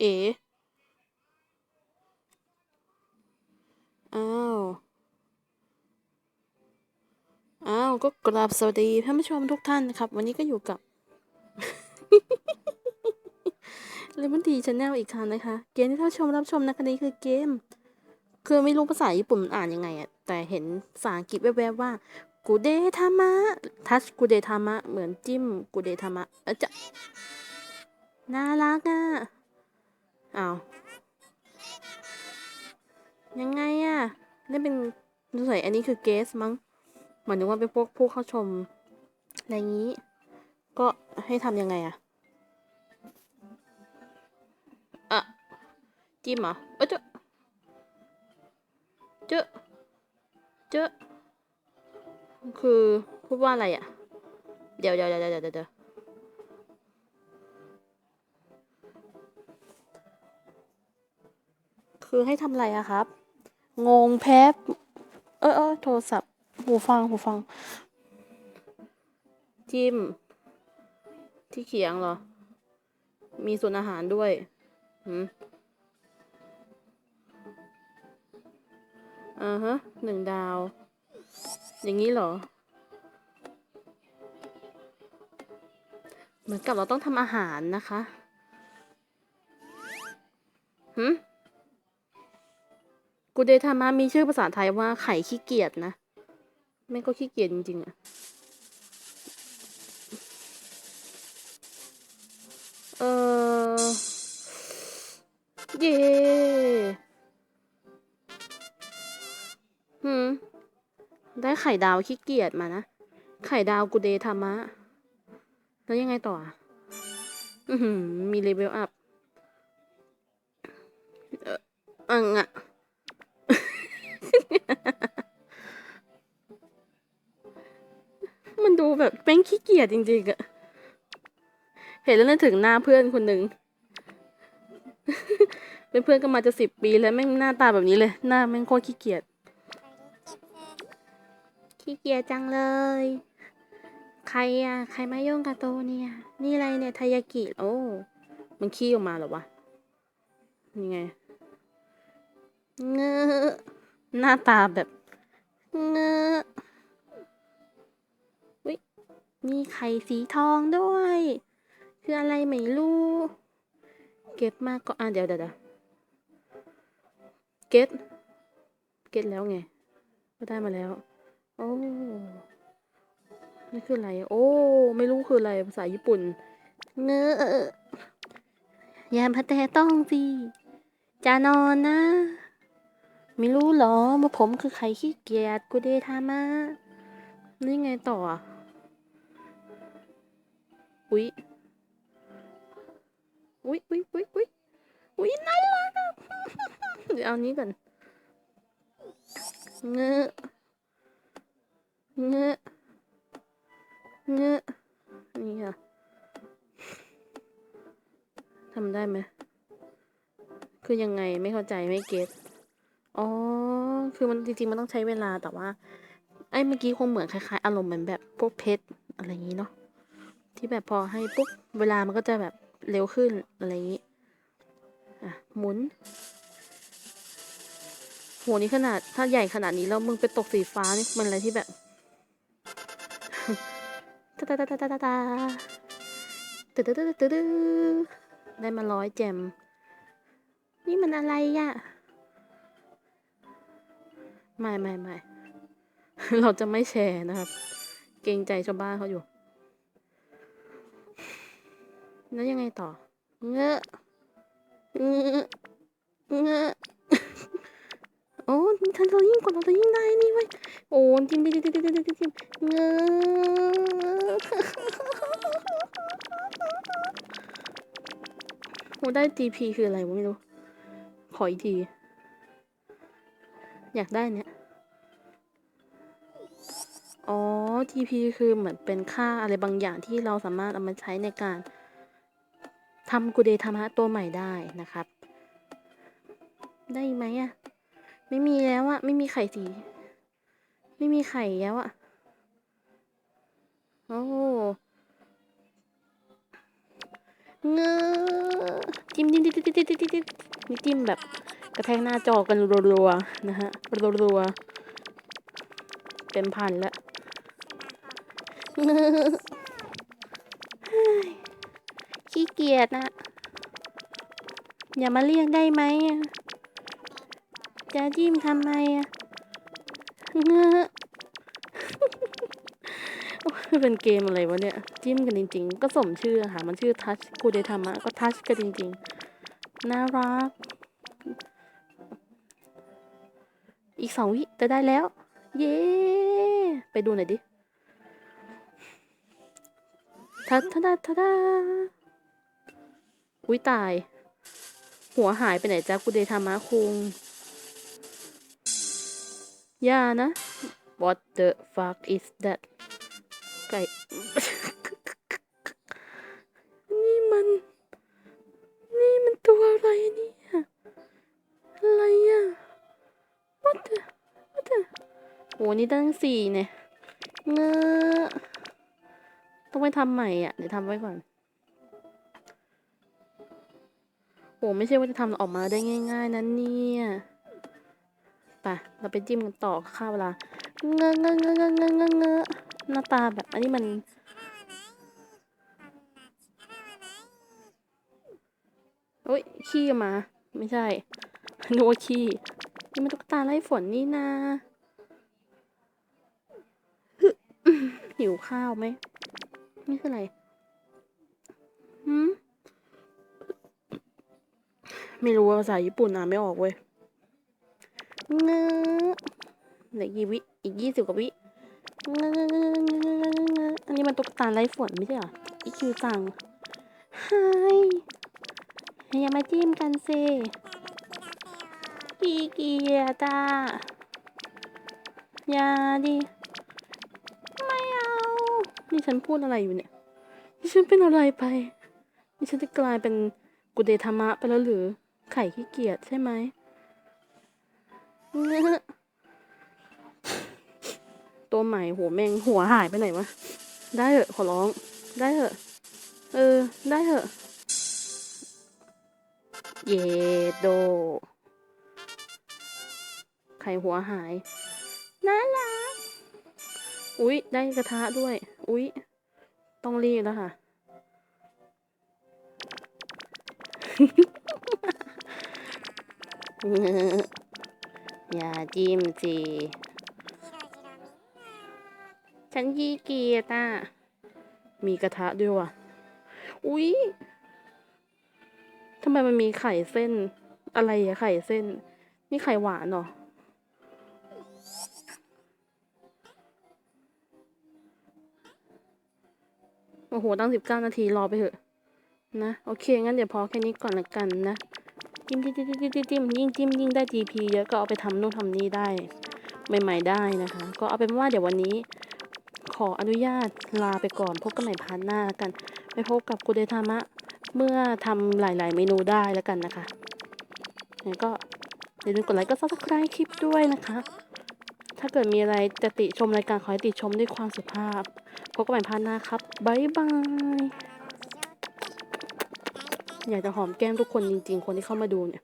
เอ๋อ้าว อ้าว ก็กราบสวัสดีท่านผู้ชมทุกท่านนะครับ วันนี้ก็อยู่กับเลมอนทีชาแนลอีกครั้งนะคะ เกมที่ท่านชมรับชมนะคะนี้คือเกม คือไม่รู้ภาษาญี่ปุ่นมันอ่านยังไงอะแต่เห็นภาษาอังกฤษแวบๆว่ากูเดทามะ ทัชกูเดทามะ เหมือนจิ้มกูเดทามะ เอจะน่ารักอะ นี่เป็นสงสัยอันนี้คือเกสมั้งเหมือนนึกว่าเป็นพวกผู้เข้าชมอะไรอย่างนี้ ก็ให้ทำยังไงอะอะจิ้มเหรอเอยเจอะเจอะเจอะคือพูดว่าอะไรอะเดี๋ยวเดี๋ยวเดี๋ยวเดี๋ยวเดี๋ยวคือให้ทำอะไรอะครับ งงแป๊บเออเออโทรศัพท์ หูฟัง หูฟัง จิ้ม ที่เขียงเหรอ มีส่วนอาหารด้วยหืมอ่าฮะหนึ่งดาว อย่างนี้เหรอ เหมือนกับเราต้องทำอาหารนะคะหืม กูเดทามามีชื่อภาษาไทยว่าไข่ขี้เกียจนะไม่งก็ขี้เกียจจริงๆอะเออเย่หืม ได้ไข่ดาวขี้เกียจมานะ ไข่ดาวกูเดทามะ แล้วยังไงต่ออะอือหือมีเลเวลอัพ เอออังอะ มันดูแบบแป้งขี้เกียจจริงๆอะเห็นแล้วนึกถึงหน้าเพื่อนคนหนึ่ง เป็นเพื่อนกันมาจะสิบปีแล้วแม่งหน้าตาแบบนี้เลย หน้าแม่งโคตรขี้เกียจ ขี้เกียจจังเลย ใครอะ ใครมายุ่งกับโตเนี่ย นี่อะไรเนี่ยทายากิโอ้ มันขี้ออกมาเหรอวะนี่ไงเงือ หน้าตาแบบเงอะวิมีไข่สีทองด้วย คืออะไรไม่รู้ เก็บมากก็อะเดี๋ยวเดี๋ยวเก็ตเก็ตแล้วไงก็ได้มาแล้ว โอ้นี่คืออะไร โอ้ ไม่รู้คืออะไร ภาษาญี่ปุ่น เงอะยามพะแต่ต้องสิ จะนอนนะ ไม่รู้หรอว่าผมคือใครขี้เกียจกูเดทามานี่ไงต่ออุ๊ยอุ๊ยอุ๊ยอุ๊ยอุ๊ยอุ๊ยน่ารักอะเดี๋ยวเอานี้ก่อนเงอเงอเงอนี่ค่ะทำได้ไหมคือยังไงไม่เข้าใจไม่เก็ต อ๋อ คือมันจริง ๆ มันต้องใช้เวลาแต่ว่า ไอ้เมื่อกี้คงเหมือนคล้ายๆ อารมณ์เหมือนแบบพวกเพชรอะไรอย่างนี้เนาะที่แบบพอให้ปุ๊บเวลามันก็จะแบบเร็วขึ้นอะไรอย่างนี้อะหมุนโหนี่ขนาดถ้าใหญ่ขนาดนี้แล้วมึงไปตกสีฟ้านี่มันอะไรที่แบบตาตาตาตาตาตาตาตึ๊ดตึ๊ดตึ๊ดตึ๊ดได้มาร้อยแจมนี่มันอะไรอะ ไม่ไม่ไม่เราจะไม่แชร์นะครับ เกรงใจชาวบ้านเขาอยู่ แล้วยังไงต่อ เงอะเงอะเงอะโอ้ถ้าเรายิ่งกดเราจะยิ่งได้นี่เว้ย โอ้จิ้มจิ้มจิ้มจิ้มจิ้มจิ้มเงอะโอ้ได้ TP คืออะไรวะไม่รู้ ขออีกที อยากได้เนี่ย อ๋อ TP คือเหมือนเป็นค่าอะไรบางอย่างที่เราสามารถเอามาใช้ในการทำกูเดธรรมะตัวใหม่ได้นะครับ ได้ไหมอะไม่มีแล้วอะไม่มีไข่สี ไม่มีไข่แล้วอะโอ้เงือจิ้มจิ้มจิ้มจิ้มจิ้มจิ้มจิ้มมีจิ้มแบบ กระแทกหน้าจอกันรัวๆนะฮะรัวๆเป็นพันแล้วขี้เกียจนะอย่ามาเรียกได้ไหมจะจิ้มทำไมอะเงอเป็นเกมอะไรวะเนี่ย จิ้มกันจริง ๆ ก็สมชื่อค่ะ มันชื่อทัชกูเดทามะก็ทัชกันจริง ๆ น่ารัก อีกสองวิจะได้แล้ว เย้ไปดูหน่อยดิทัดทัดทัดทัดาอุ้ยตาย หัวหายไปไหนจ้ากูเดทามะคุงย่านะ What the fuck is that ไก่ นี่มัน นี่มันตัวอะไรเนี่ โหนี่ตั้งสี่เนี่ยเงอะต้องไปทำใหม่อะ เดี๋ยวทำไว้ก่อนโหไม่ใช่ว่าจะทำออกมาได้ง่าย ๆนะเนี่ยไปเราไปจิ้มกันต่อข้าวเวลาเงอะเงอะเงอะเงอะเงอะเงอะเงอหน้าตาแบบ อันนี้มันโอ้ยขี้มา ไม่ใช่นึกว่าขี้นี่มันตุ๊กตาไล่ฝนนี่นา หิวข้าวไหมนี่คืออะไรหืมไม่รู้ว่าภาษาญี่ปุ่นอ่านไม่ออกเว้ยเงอเหลือกี่วิ อีกยี่สิบกว่าวิเงืออันนี้มันตุ๊กตาไล่ฝนไม่ใช่เหรอ อีคิวจังไฮอย่ามาจิ้มกันสิขี้เกียจจ้าอย่าดิ นี่ฉันพูดอะไรอยู่เนี่ย นี่ฉันเป็นอะไรไป นี่ฉันจะกลายเป็นกุเดธรรมะไปแล้วหรือ ไข่ขี้เกียจใช่ไหมเงอตัวใหม่หัวแมงหัวหายไปไหนวะ ได้เหอะขอร้อง ได้เหอะ เออ ได้เหอะ เยโด ไข่หัวหายน่ารัก อุ๊ย ได้กระทะด้วย อุ๊ย ต้องรีบแล้วค่ะ อย่าจิ้มสิฉันขี้เกียจอะมีกระทะด้วยว่ะ อุ๊ยทำไมมันมีไข่เส้น อะไรอะไข่เส้น นี่ไข่หวานเหรอ อ้โห ตั้งสิบเก้านาทีรอไปเถอะ นะ โอเค งั้นเดี๋ยวพอแค่นี้ก่อนละกันนะ จิ้มจิ้มจิ้มจิ้มจิ้มยิ่งจิ้มยิ่งได้ GP เยอะก็เอาไปทำนู่นทำนี่ได้ ใหม่ ๆ ได้นะคะ ก็เอาเป็นว่าเดี๋ยววันนี้ ขออนุญาตลาไปก่อน พบกันใหม่พาร์ทหน้ากัน ไปพบกับกูเดทามะ เมื่อทำหลาย ๆ เมนูได้แล้วกันนะคะงั้นก็อย่าลืมกดไลค์ก็ subscribe คลิปด้วยนะคะ ถ้าเกิดมีอะไรจะติชมรายการขอให้ติชมด้วยความสุภาพ พบกันใหม่พาร์ทหน้าครับบ๊ายบาย อยากจะหอมแก้มทุกคนจริงๆ คนที่เข้ามาดูเนี่ย